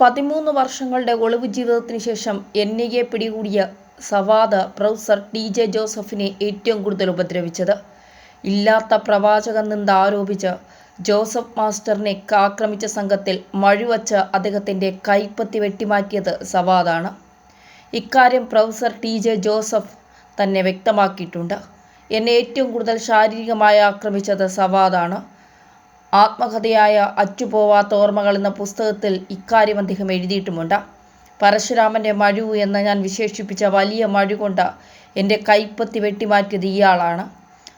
പതിമൂന്ന് വർഷങ്ങളുടെ ഒളിവ് ജീവിതത്തിന് ശേഷം എൻ ഐ എ പിടികൂടിയ സവാദ പ്രൊഫസർ ടി ജെ ജോസഫിനെ ഏറ്റവും കൂടുതൽ ഉപദ്രവിച്ചത്. ഇല്ലാത്ത പ്രവാചകൻ നിന്ന് ആരോപിച്ച് ജോസഫ് മാസ്റ്ററിനെ ആക്രമിച്ച സംഘത്തിൽ മഴുവച്ച് അദ്ദേഹത്തിന്റെ കൈപ്പത്തി വെട്ടിമാറ്റിയത് സവാദാണ്. ഇക്കാര്യം പ്രൊഫസർ ടി ജെ ജോസഫ് തന്നെ വ്യക്തമാക്കിയിട്ടുണ്ട്. എന്നെ ഏറ്റവും കൂടുതൽ ശാരീരികമായി ആക്രമിച്ചത് സവാദാണ്. ആത്മകഥയായ അറ്റുപോവാത്ത ഓർമ്മകൾ എന്ന പുസ്തകത്തിൽ ഇക്കാര്യം അദ്ദേഹം എഴുതിയിട്ടുമുണ്ട്. പരശുരാമന്റെ മഴു എന്ന് ഞാൻ വിശേഷിപ്പിച്ച വലിയ മഴു കൊണ്ട് എന്റെ കൈപ്പത്തി വെട്ടിമാറ്റിയത് ഇയാളാണ്.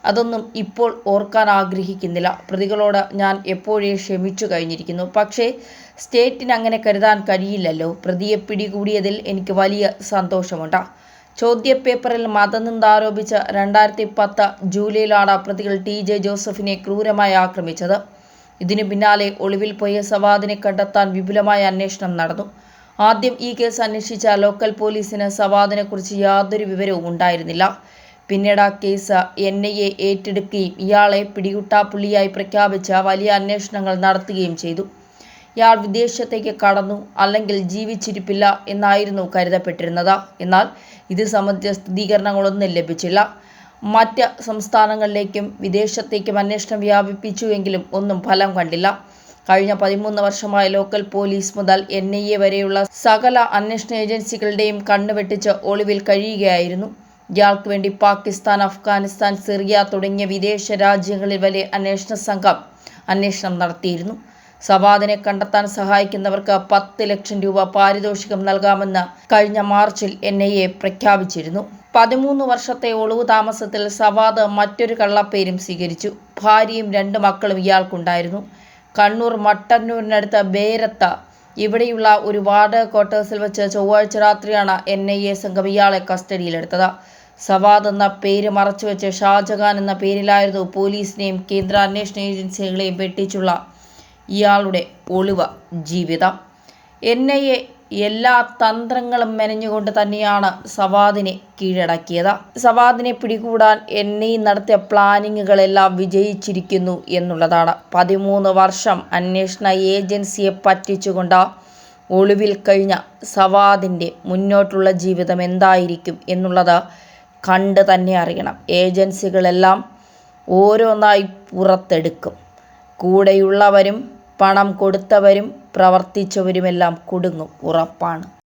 അതൊന്നും ഇപ്പോൾ ഓർക്കാൻ ആഗ്രഹിക്കുന്നില്ല. പ്രതികളോട് ഞാൻ എപ്പോഴേ ക്ഷമിച്ചു കഴിഞ്ഞിരിക്കുന്നു. പക്ഷേ സ്റ്റേറ്റിന് അങ്ങനെ കരുതാൻ കഴിയില്ലല്ലോ. പ്രതിയെ പിടികൂടിയതിൽ എനിക്ക് വലിയ സന്തോഷമുണ്ട്. ചോദ്യപേപ്പറിൽ മതനിന്ദ ആരോപിച്ച് രണ്ടായിരത്തി പത്ത് ജൂലൈയിലാണ് പ്രതികൾ ടി ജെ ജോസഫിനെ ക്രൂരമായി ആക്രമിച്ചത്. ഇതിനു പിന്നാലെ ഒളിവിൽ പോയ സവാദിനെ കണ്ടെത്താൻ വിപുലമായ അന്വേഷണം നടന്നു. ആദ്യം ഈ കേസ് അന്വേഷിച്ച ലോക്കൽ പോലീസിന് സവാദിനെക്കുറിച്ച് യാതൊരു വിവരവും ഉണ്ടായിരുന്നില്ല. പിന്നീട് ആ കേസ് എൻ ഐ എ ഏറ്റെടുക്കുകയും ഇയാളെ പിടികുട്ടാപ്പുള്ളിയായി പ്രഖ്യാപിച്ച വലിയ അന്വേഷണങ്ങൾ നടത്തുകയും ചെയ്തു. ഇയാൾ വിദേശത്തേക്ക് കടന്നു അല്ലെങ്കിൽ ജീവിച്ചിരിപ്പില്ല എന്നായിരുന്നു കരുതപ്പെട്ടിരുന്നത്. എന്നാൽ ഇത് സംബന്ധിച്ച സ്ഥിരീകരണങ്ങളൊന്നും ലഭിച്ചില്ല. മറ്റ് സംസ്ഥാനങ്ങളിലേക്കും വിദേശത്തേക്കും അന്വേഷണം വ്യാപിപ്പിച്ചുവെങ്കിലും ഒന്നും ഫലം കണ്ടില്ല. കഴിഞ്ഞ പതിമൂന്ന് വർഷമായി ലോക്കൽ പോലീസ് മുതൽ എൻ ഐ എ വരെയുള്ള സകല അന്വേഷണ ഏജൻസികളുടെയും കണ്ണുവെട്ടിച്ച് ഒളിവിൽ കഴിയുകയായിരുന്നു. ഇയാൾക്ക് വേണ്ടി പാകിസ്ഥാൻ അഫ്ഗാനിസ്ഥാൻ സിറിയ തുടങ്ങിയ വിദേശ രാജ്യങ്ങളിൽ വരെ അന്വേഷണ സംഘം അന്വേഷണം നടത്തിയിരുന്നു. സവാദിനെ കണ്ടെത്താൻ സഹായിക്കുന്നവർക്ക് പത്ത് ലക്ഷം രൂപ പാരിതോഷികം നൽകാമെന്ന് കഴിഞ്ഞ മാർച്ചിൽ എൻ പ്രഖ്യാപിച്ചിരുന്നു. പതിമൂന്ന് വർഷത്തെ ഒളിവു താമസത്തിൽ സവാദ് മറ്റൊരു കള്ളപ്പേരും സ്വീകരിച്ചു. ഭാര്യയും രണ്ട് മക്കളും ഇയാൾക്കുണ്ടായിരുന്നു. കണ്ണൂർ മട്ടന്നൂരിനടുത്ത് ബേരത്ത ഇവിടെയുള്ള ഒരു വാർഡ് ക്വാർട്ടേഴ്സിൽ വെച്ച് ചൊവ്വാഴ്ച രാത്രിയാണ് എൻ ഐ എ സംഘം ഇയാളെ കസ്റ്റഡിയിലെടുത്തത്. സവാദ് എന്ന പേര് മറച്ചുവെച്ച് ഷാജഹാൻ എന്ന പേരിലായിരുന്നു പോലീസിനെയും കേന്ദ്ര അന്വേഷണ ഏജൻസികളെയും വെട്ടിച്ചുള്ള ഇയാളുടെ ഒളിവ ജീവിതം. എൻ ഐ എ എല്ലാ തന്ത്രങ്ങളും മെനഞ്ഞുകൊണ്ട് തന്നെയാണ് സവാദിനെ കീഴടക്കിയത്. സവാദിനെ പിടികൂടാൻ എൻ ഐ നടത്തിയ പ്ലാനിങ്ങുകളെല്ലാം വിജയിച്ചിരിക്കുന്നു എന്നുള്ളതാണ്. പതിമൂന്ന് വർഷം അന്വേഷണ ഏജൻസിയെ പറ്റിച്ചുകൊണ്ട് ഒളിവിൽ കഴിഞ്ഞ സവാദിന്റെ മുന്നോട്ടുള്ള ജീവിതം എന്തായിരിക്കും എന്നുള്ളത് കണ്ട് തന്നെ അറിയണം. ഏജൻസികളെല്ലാം ഓരോന്നായി പുറത്തെടുക്കും. കൂടെയുള്ളവരും പണം കൊടുത്തവരും പ്രവർത്തിച്ചവരുമെല്ലാം കുടുങ്ങും. ഉറപ്പാണ്.